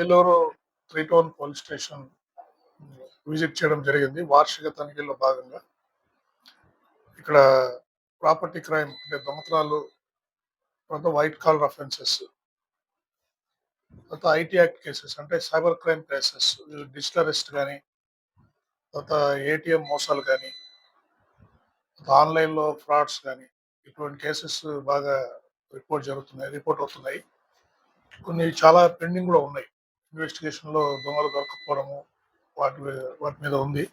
Eluru three town police station visit చేయడం జరిగింది. వార్షిక తనిఖీల్లో భాగంగా ఇక్కడ ప్రాపర్టీ క్రైమ్ అంటే దొంగతనాలు తర్వాత వైట్ కాలర్ అఫెన్సెస్ తర్వాత ఐటీ యాక్ట్ కేసెస్ అంటే cyber crime cases digital arrest కానీ తర్వాత ఏటీఎం మోసాలు కానీ ఆన్లైన్లో ఫ్రాడ్స్ కానీ ఇటువంటి కేసెస్ బాగా రిపోర్ట్ జరుగుతున్నాయి రిపోర్ట్ అవుతున్నాయి. కొన్ని చాలా పెండింగ్ కూడా ఉన్నాయి. ఇన్వెస్టిగేషన్లో దొంగలు దొరకపోవడము వాటి వాటి మీద ఉంది.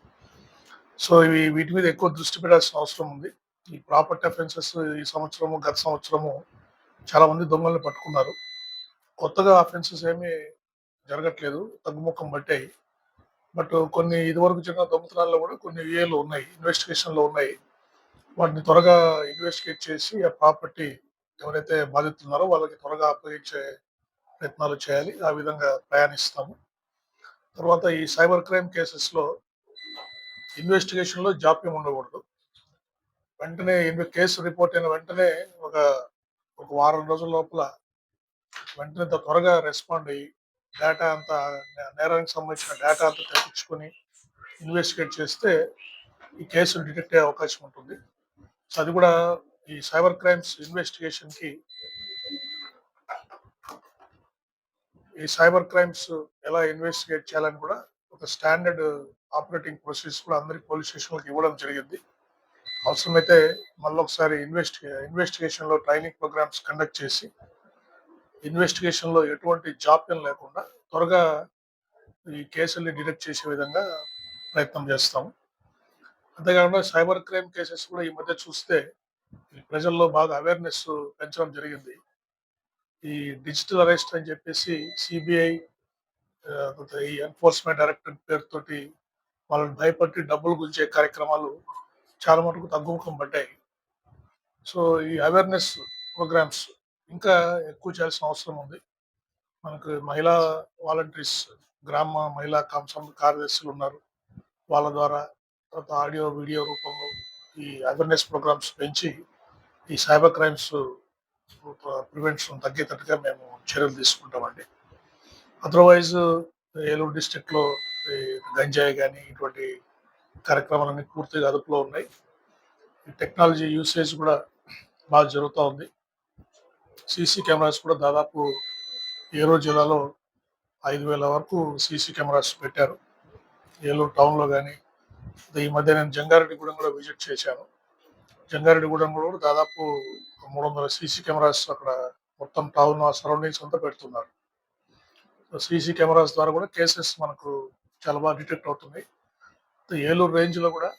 సో ఇవి వీటి మీద ఎక్కువ దృష్టి పెట్టాల్సిన అవసరం ఉంది. ఈ ప్రాపర్టీ అఫెన్సెస్ ఈ సంవత్సరము గత సంవత్సరము చాలా మంది దొంగల్ని పట్టుకున్నారు. కొత్తగా అఫెన్సెస్ ఏమీ జరగట్లేదు తగ్గుముఖం పట్టాయి. బట్ కొన్ని ఇదివరకు జరిగిన దొంగతనాల్లో కూడా కొన్ని ఏలు ఉన్నాయి ఇన్వెస్టిగేషన్లో ఉన్నాయి. వాటిని త్వరగా ఇన్వెస్టిగేట్ చేసి ఆ ప్రాపర్టీ ఎవరైతే బాధితున్నారో వాళ్ళకి త్వరగా అప్పగించే ప్రయత్నాలు చేయాలి. ఆ విధంగా ప్రయాణిస్తాము. తర్వాత ఈ సైబర్ క్రైమ్ కేసెస్లో ఇన్వెస్టిగేషన్లో జాప్యం ఉండకూడదు. వెంటనే కేసు రిపోర్ట్ అయిన వెంటనే ఒక ఒక వారం రోజుల లోపల వెంటనే త్వరగా రెస్పాండ్ అయ్యి డేటా అంతా నేరానికి సంబంధించిన డేటా అంతా తెప్పించుకొని ఇన్వెస్టిగేట్ చేస్తే ఈ కేసులు డిటెక్ట్ అయ్యే అవకాశం ఉంటుంది. సో అది కూడా ఈ సైబర్ క్రైమ్స్ ఇన్వెస్టిగేషన్కి ఈ సైబర్ క్రైమ్స్ ఎలా ఇన్వెస్టిగేట్ చేయాలని కూడా ఒక స్టాండర్డ్ ఆపరేటింగ్ ప్రొసీజర్స్ కూడా అందరి పోలీస్ స్టేషన్లకు ఇవ్వడం జరిగింది. అవసరమైతే మళ్ళీ ఒకసారి ఇన్వెస్టి ఇన్వెస్టిగేషన్లో ట్రైనింగ్ ప్రోగ్రామ్స్ కండక్ట్ చేసి ఇన్వెస్టిగేషన్లో ఎటువంటి జాప్యం లేకుండా త్వరగా ఈ కేసుల్ని డిటెక్ట్ చేసే విధంగా ప్రయత్నం చేస్తాము. అంతేకాకుండా సైబర్ క్రైమ్ కేసెస్ కూడా ఈ మధ్య చూస్తే ఈ ప్రజల్లో బాగా అవేర్నెస్ పెంచడం జరిగింది. ఈ డిజిటల్ అరెస్ట్ అని చెప్పేసి సిబిఐ ఈ ఎన్ఫోర్స్మెంట్ డైరెక్టర్ పేరుతోటి వాళ్ళని భయపట్టి డబ్బులు గుంచే కార్యక్రమాలు చాలా మటుకు తగ్గుముఖం పడ్డాయి. సో ఈ అవేర్నెస్ ప్రోగ్రామ్స్ ఇంకా ఎక్కువ చేయాల్సిన అవసరం ఉంది. మనకు మహిళా వాలంటీర్స్ గ్రామ మహిళా కాంసం కార్యదర్శులు ఉన్నారు. వాళ్ళ ద్వారా తర్వాత ఆడియో వీడియో రూపంలో ఈ అవేర్నెస్ ప్రోగ్రామ్స్ పెంచి ఈ సైబర్ క్రైమ్స్ ప్రివెన్షన్ తగ్గేటట్టుగా మేము చర్యలు తీసుకుంటామండి. అదర్వైజ్ ఏలూరు డిస్టిక్లో గంజాయి కానీ ఇటువంటి కార్యక్రమాలన్నీ పూర్తిగా అదుపులో ఉన్నాయి. ఈ టెక్నాలజీ యూసేజ్ కూడా బాగా జరుగుతూ ఉంది. సీసీ కెమెరాస్ కూడా దాదాపు ఏలూరు జిల్లాలో ఐదు వేల వరకు సీసీ కెమెరాస్ పెట్టారు. ఏలూరు టౌన్లో కానీ ఈ మధ్య నేను జంగారెడ్డిగూడెం కూడా విజిట్ చేశాను. జంగారెడ్డిగూడెం కూడా దాదాపు మూడు వందల సీసీ కెమెరాస్ అక్కడ మొత్తం టౌన్ ఆ సరౌండింగ్స్ అంతా పెడుతున్నారు. సీసీ కెమెరాస్ ద్వారా కూడా కేసెస్ మనకు చాలా బాగా డిటెక్ట్ అవుతున్నాయి. ఏలూరు రేంజ్లో కూడా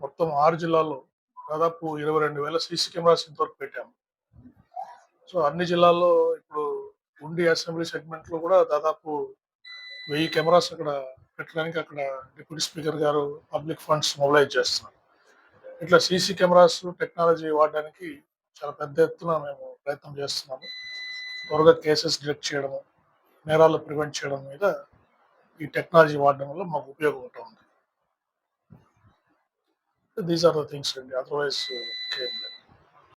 మొత్తం ఆరు జిల్లాల్లో దాదాపు ఇరవై రెండు వేల సీసీ కెమెరాస్ ఇంతవరకు పెట్టాము. సో అన్ని జిల్లాల్లో ఇప్పుడు ఉండి అసెంబ్లీ సెగ్మెంట్లో కూడా దాదాపు వెయ్యి కెమెరాస్ అక్కడ పెట్టడానికి అక్కడ డిప్యూటీ స్పీకర్ గారు పబ్లిక్ ఫండ్స్ మొబిలైజ్ చేస్తున్నారు. ఇట్లా సీసీ కెమెరాస్ టెక్నాలజీ వాడడానికి చాలా పెద్ద ఎత్తున మేము ప్రయత్నం చేస్తున్నాము. త్వరగా కేసెస్ డిటెక్ట్ చేయడము నేరాలు ప్రివెంట్ చేయడం మీద ఈ టెక్నాలజీ వాడడం వల్ల మాకు ఉపయోగం ఉంటుంది దీస్ ఆర్ ద థింగ్స్ అండి అదర్వైజ్ లేదు